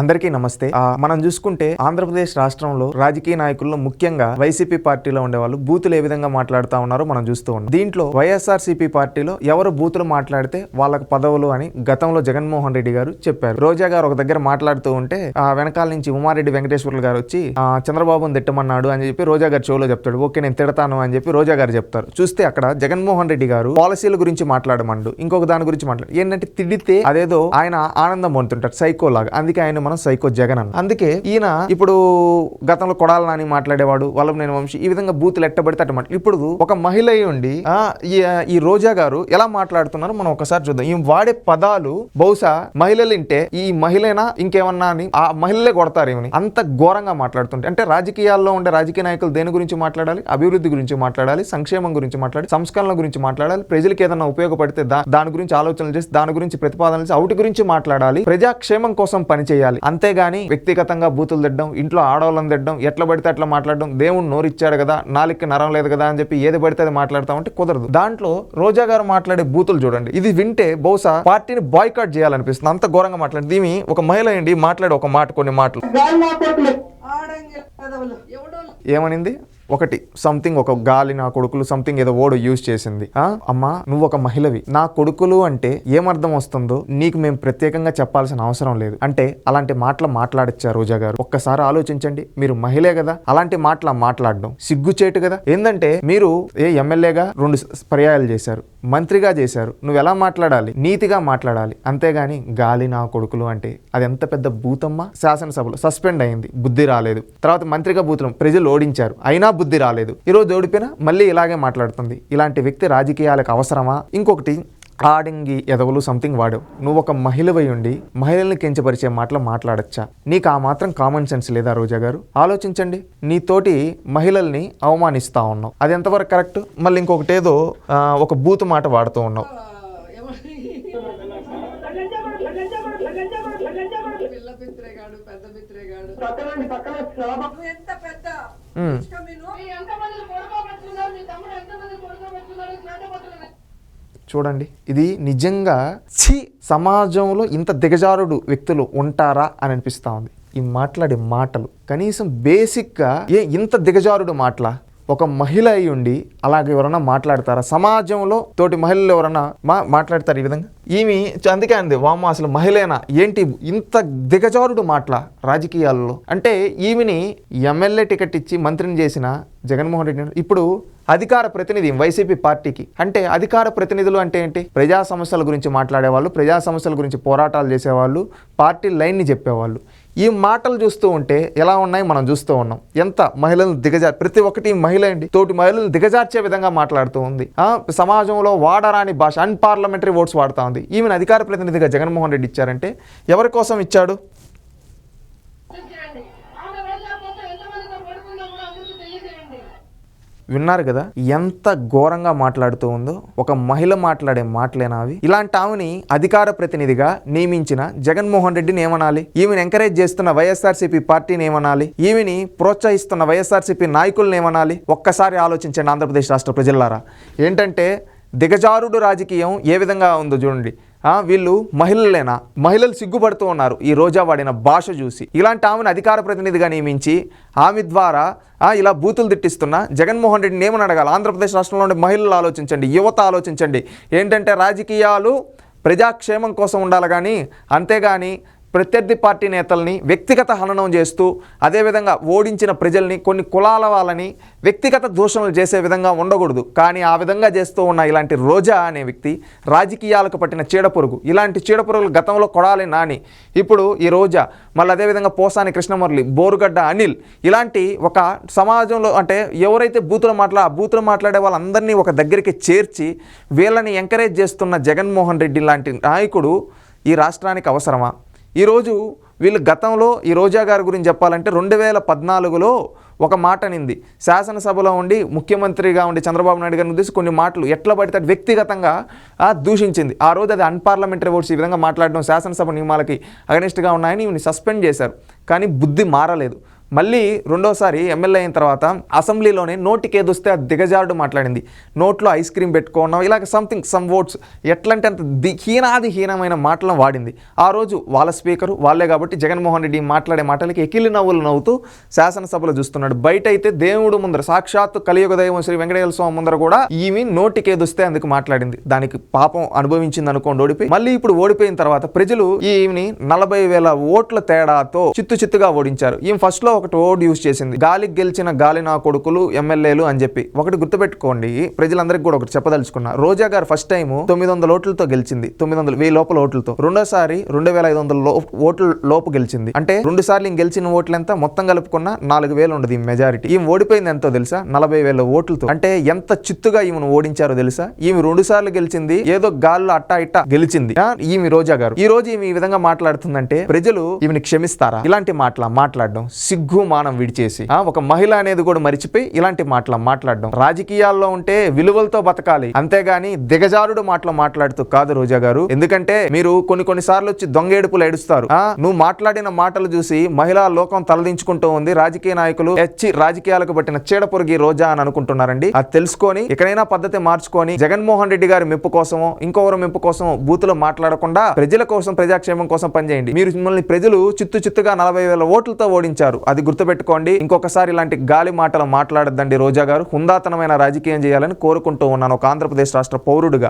అందరికీ నమస్తే. మనం చూసుకుంటే ఆంధ్రప్రదేశ్ రాష్ట్రంలో రాజకీయ నాయకుల్లో ముఖ్యంగా వైసీపీ పార్టీలో ఉండేవాళ్ళు బూతులు ఏ విధంగా మాట్లాడుతూ ఉన్నారో మనం చూస్తూ ఉన్నాం. దీంట్లో వైఎస్ఆర్సీపీ పార్టీలో ఎవరు బూతులు మాట్లాడితే వాళ్ళకు పదవులు అని గతంలో జగన్మోహన్ రెడ్డి గారు చెప్పారు. రోజా గారు ఒక దగ్గర మాట్లాడుతూ ఉంటే ఆ వెనకాల నుంచి ఉమారెడ్డి వెంకటేశ్వర్లు గారు వచ్చి చంద్రబాబును తిట్టమన్నాడు అని చెప్పి రోజా గారు షోలో చెప్తాడు. ఓకే నేను తిడతాను అని చెప్పి రోజా గారు చెప్తారు. చూస్తే అక్కడ జగన్మోహన్ రెడ్డి గారు పాలసీల గురించి మాట్లాడమండు. ఇంకొక దాని గురించి మాట్లాడు ఏంటంటే తిడితే అదేదో ఆయన ఆనందం పొందుతుంటారు సైకో లాగా అందుకే ఆయన మనం సైకో జగన్ అన్న. అందుకే ఈయన ఇప్పుడు గతంలో కొడాల నాని మాట్లాడేవాడు వల్లభనేని వంశీ ఈ విధంగా బూతులు ఎట్టబడితే అట్ట ఇప్పుడు ఒక మహిళ అయి ఉండి ఈ రోజా గారు ఎలా మాట్లాడుతున్నారో మనం ఒకసారి చూద్దాం. ఈ వాడే పదాలు బహుశా మహిళలు ఇంటే ఈ మహిళనా ఇంకేమన్నా అని ఆ మహిళలే కొడతారు ఏమని అంత ఘోరంగా మాట్లాడుతుంటే అంటే రాజకీయాల్లో ఉండే రాజకీయ నాయకులు దేని గురించి మాట్లాడాలి? అభివృద్ధి గురించి మాట్లాడాలి సంక్షేమం గురించి మాట్లాడి సంస్కరణల గురించి మాట్లాడాలి ప్రజలకు ఏదైనా ఉపయోగపడితే దాని గురించి ఆలోచనలు చేసి దాని గురించి ప్రతిపాదనలు చేసి అవుటి గురించి మాట్లాడాలి ప్రజాక్షేమం కోసం పనిచేయాలి అంతేగాని వ్యక్తిగతంగా బూతులు తిట్టడం ఇంట్లో ఆడవాళ్ళని తిట్టడం ఎట్లా పడితే అట్లా మాట్లాడడం దేవుడు నోరిచ్చాడు కదా నాలుగుకి నరం లేదు కదా అని చెప్పి ఏది పడితే అది మాట్లాడతామంటే కుదరదు. దాంట్లో రోజా గారు మాట్లాడే బూతులు చూడండి. ఇది వింటే బహుశా పార్టీని బాయ్కాట్ చేయాలనిపిస్తుంది. అంత ఘోరంగా మాట్లాడి దీని ఒక మహిళ ఏంటి? మాట్లాడే ఒక మాట కొన్ని మాటలు. ఏమనింది? ఒకటి సంథింగ్ ఒక గాలి నా కొడుకులు సంథింగ్ ఏదో ఓడు యూజ్ చేసింది. ఆ అమ్మా నువ్వు ఒక మహిళవి. నా కొడుకులు అంటే ఏమర్థం వస్తుందో నీకు మేము ప్రత్యేకంగా చెప్పాల్సిన అవసరం లేదు. అంటే అలాంటి మాటలు మాట్లాడచ్చా రోజా గారు? ఒక్కసారి ఆలోచించండి. మీరు మహిళే కదా. అలాంటి మాటలు మాట్లాడడం సిగ్గుచేటు కదా. ఏంటంటే మీరు ఏ ఎమ్మెల్యేగా రెండు పర్యాయాలు చేశారు. మంత్రిగా చేశారు. నువ్వు ఎలా మాట్లాడాలి? నీతిగా మాట్లాడాలి. అంతేగాని గాలి నా కొడుకులు అంటే అది ఎంత పెద్ద భూతమ్మా? శాసనసభలో సస్పెండ్ అయింది. బుద్ధి రాలేదు. తర్వాత మంత్రిగా భూతం ప్రజలు ఓడించారు. అయినా బుద్ధి రాలేదు. ఈరోజు ఓడిపోయినా మళ్ళీ ఇలాగే మాట్లాడుతుంది. ఇలాంటి వ్యక్తి రాజకీయాలకు అవసరమా? ఇంకొకటి ఆడింగి ఎదవలు సంథింగ్ వాడవు నువ్వు ఒక మహిళవై ఉండి మహిళల్ని కించపరిచే మాటలు మాట్లాడచ్చా? నీకు ఆ మాత్రం కామన్ సెన్స్ లేదా రోజా గారు? ఆలోచించండి. నీతోటి మహిళల్ని అవమానిస్తా ఉన్నావు. అది ఎంతవరకు కరెక్ట్? మళ్ళీ ఇంకొకటి ఏదో ఆ, ఒక బూతు మాట వాడుతూ ఉన్నావు. పిత్రేగాడు పెద్ద పిత్రేగాడు పక్కనండి పక్కన శోభ నువ్వు ఎంత పెద్ద మ్మ్. ఇష్టమీను? చూడండి. ఇది నిజంగా చి సమాజంలో ఇంత దిగజారుడు వ్యక్తులు ఉంటారా అని అనిపిస్తూ ఉంది. ఈ మాట్లాడే మాటలు కనీసం బేసిక్గా ఏ ఇంత దిగజారుడు మాటలా? ఒక మహిళ అయి ఉండి అలాగే ఎవరన్నా మాట్లాడతారా? సమాజంలో తోటి మహిళలు ఎవరన్నా మా మాట్లాడతారు ఈ విధంగా? ఈమె అందుకే అంది వామ అసలు మహిళనా? ఏంటి ఇంత దిగజారుడు మాటల రాజకీయాల్లో? అంటే ఈమెని ఎమ్మెల్యే టికెట్ ఇచ్చి మంత్రిని చేసిన జగన్మోహన్ రెడ్డి ఇప్పుడు అధికార ప్రతినిధి వైసీపీ పార్టీకి. అంటే అధికార ప్రతినిధులు అంటే ఏంటి? ప్రజా సమస్యల గురించి మాట్లాడేవాళ్ళు ప్రజా సమస్యల గురించి పోరాటాలు చేసేవాళ్ళు పార్టీ లైన్ని చెప్పేవాళ్ళు. ఈ మాటలు చూస్తూ ఉంటే ఎలా ఉన్నాయి మనం చూస్తూ ఉన్నాం. ఎంత మహిళలను దిగజార్ ప్రతి ఒక్కటి మహిళ అండి. తోటి మహిళలను దిగజార్చే విధంగా మాట్లాడుతూ ఉంది. సమాజంలో వాడరాని భాష అన్పార్లమెంటరీ ఓట్స్ వాడుతూ ఉంది. ఈమెను అధికార ప్రతినిధిగా జగన్మోహన్ రెడ్డి ఇచ్చారంటే ఎవరి కోసం ఇచ్చాడు? విన్నారు కదా? ఎంత ఘోరంగా మాట్లాడుతూ ఉందో ఒక మహిళ మాట్లాడే మాటలేనా అవి? ఇలాంటి ఆమెని అధికార ప్రతినిధిగా నియమించిన జగన్మోహన్ రెడ్డిని ఏమనాలి? ఈమెను ఎంకరేజ్ చేస్తున్న వైఎస్ఆర్సీపీ పార్టీని ఏమనాలి? ఈమెని ప్రోత్సహిస్తున్న వైఎస్ఆర్సీపీ నాయకుల్ని ఏమనాలి? ఒక్కసారి ఆలోచించండి ఆంధ్రప్రదేశ్ రాష్ట్ర ప్రజలారా. ఏంటంటే దిగజారుడు రాజకీయం ఏ విధంగా ఉందో చూడండి. వీళ్ళు మహిళలేనా? మహిళలు సిగ్గుపడుతూ ఉన్నారు. ఈ రోజా వాడిన భాష చూసి. ఇలాంటి ఆమెను అధికార ప్రతినిధిగా నియమించి ఆమె ద్వారా ఇలా బూతులు తిట్టిస్తున్న జగన్మోహన్ రెడ్డిని ఏమని అడగాలి? ఆంధ్రప్రదేశ్ రాష్ట్రంలో ఉండే మహిళలు ఆలోచించండి యువత ఆలోచించండి. ఏంటంటే రాజకీయాలు ప్రజాక్షేమం కోసం ఉండాలి కానీ అంతేగాని ప్రత్యర్థి పార్టీ నేతల్ని వ్యక్తిగత హననం చేస్తూ అదేవిధంగా ఓడించిన ప్రజల్ని కొన్ని కులాల వాళ్ళని వ్యక్తిగత దూషణలు చేసే విధంగా ఉండకూడదు. కానీ ఆ విధంగా చేస్తూ ఉన్న ఇలాంటి రోజా అనే వ్యక్తి రాజకీయాలకు పట్టిన చీడపురుగు ఇలాంటి చీడపురుగులు గతంలో కొడాలి నాని. ఇప్పుడు ఈ రోజా మళ్ళీ అదేవిధంగా పోసాని కృష్ణమురళి బోరుగడ్డ అనిల్ ఇలాంటి ఒక సమాజంలో అంటే ఎవరైతే బూతులు మాట్లా ఆ బూతులు మాట్లాడే వాళ్ళందరినీ ఒక దగ్గరికి చేర్చి వీళ్ళని ఎంకరేజ్ చేస్తున్న జగన్మోహన్ రెడ్డి లాంటి నాయకుడు ఈ రాష్ట్రానికి అవసరమా? ఈరోజు వీళ్ళు గతంలో ఈ రోజా గారి గురించి చెప్పాలంటే రెండు వేల పద్నాలుగులో ఒక మాట నింది శాసనసభలో ఉండి ముఖ్యమంత్రిగా ఉండి చంద్రబాబు నాయుడు గారిని ఉద్దేశించి కొన్ని మాటలు ఎట్లా పడితే వ్యక్తిగతంగా దూషించింది. ఆ రోజు అది అన్పార్లమెంటరీ ఓట్స్ ఈ విధంగా మాట్లాడడం శాసనసభ నియమాలకి అగనిస్ట్గా ఉన్నాయని ఈమెని సస్పెండ్ చేశారు. కానీ బుద్ధి మారలేదు. మళ్ళీ రెండోసారి ఎమ్మెల్యే అయిన తర్వాత అసెంబ్లీలోనే నోటికి ఏదొస్తే అది దిగజారుడు మాట్లాడింది. నోట్లో ఐస్ క్రీమ్ పెట్టుకోవడం ఇలాగ సంథింగ్ సమ్ వర్డ్స్ ఎట్లంటే అంత ది- హీనాది హీనమైన మాటలను వాడింది. ఆ రోజు వాళ్ళ స్పీకరు వాళ్ళే కాబట్టి జగన్మోహన్ రెడ్డి మాట్లాడే మాటలకి ఎకిలి నవ్వులు నవ్వుతూ శాసనసభలో చూస్తున్నాడు. బయట అయితే దేవుడు ముందర సాక్షాత్తు కలియుగ దైవం శ్రీ వెంకటేశ్వర స్వామి ముందర కూడా ఈమె నోటికి ఏదొస్తే అందుకు మాట్లాడింది. దానికి పాపం అనుభవించింది అనుకోండి ఓడిపోయి. మళ్ళీ ఇప్పుడు ఓడిపోయిన తర్వాత ప్రజలు ఈమెని నలభై వేల ఓట్ల తేడాతో చిత్తు చిత్తుగా ఓడించారు. ఈమె ఫస్ట్లో ఒకటి ఓడ్ యూజ్ చేసింది. గాలికి గెలిచిన గాలి నా కొడుకులు ఎమ్మెల్యేలు అని చెప్పి. ఒకటి గుర్తుపెట్టుకోండి ప్రజలందరికీ కూడా ఒకటి చెప్పదలుచుకున్నా. రోజా గారు ఫస్ట్ టైం తొమ్మిది వందల ఓట్లతో గెలిచింది. తొమ్మిది వందల వెయ్యి లోపల ఓట్లతో. రెండోసారి రెండు వేల ఐదు వందల ఓట్ల లోపు గెలిచింది. అంటే రెండు సార్లు ఇంక గెలిచిన ఓట్లు ఎంత మొత్తం కలుపుకున్న నాలుగు వేలు ఉండదు ఈ మెజారిటీ ఈమె ఓడిపోయింది ఎంతో తెలుసా? నలభై వేల ఓట్లతో. అంటే ఎంత చిత్తుగా ఈమెను ఓడించారో తెలుసా? ఈమె రెండు సార్లు గెలిచింది ఏదో గాల్లో అట్టా ఇట్టా గెలిచింది. ఈమె రోజా గారు. ఈ రోజు ఈమె ఈ విధంగా మాట్లాడుతుందంటే ప్రజలు ఈమెను క్షమిస్తారా? ఇలాంటి మాటల మాట్లాడడం సిగ్గు మానం విడిచేసి ఒక మహిళ అనేది కూడా మరిచిపోయి ఇలాంటి మాటల మాట్లాడడం. రాజకీయాల్లో ఉంటే విలువలతో బతకాలి. అంతేగాని దిగజారుడు మాటలు మాట్లాడుతూ కాదు రోజా గారు. ఎందుకంటే మీరు కొన్ని కొన్ని సార్లు వచ్చి దొంగేడుపులు ఏడుస్తారు. ఆ, నువ్వు మాట్లాడిన మాటలు చూసి మహిళా లోకం తలదించుకుంటూ ఉంది. రాజకీయ నాయకులు ఎచ్చి రాజకీయాలకు పట్టిన చీడపొరుగి రోజా అని అనుకుంటున్నారండి. అది తెలుసుకొని ఎక్కడైనా పద్ధతి మార్చుకొని జగన్మోహన్ రెడ్డి గారి మెప్పు కోసమో ఇంకొకరు మెప్పు కోసం బూతులో మాట్లాడకుండా ప్రజల కోసం ప్రజాక్షేమం కోసం పనిచేయండి. మీరు మిమ్మల్ని ప్రజలు చిత్తు చిత్తుగా నలభై వేల ఓట్లతో ఓడించారు. అది గుర్తుపెట్టుకోండి. ఇంకొకసారి ఇలాంటి గాలి మాటలు మాట్లాడద్దండి రోజా గారు. హుందాతనమైన రాజకీయం చేయాలని కోరుకుంటూ ఉన్నాను. ఒక ఆంధ్రప్రదేశ్ రాష్ట్ర పౌరుడుగా.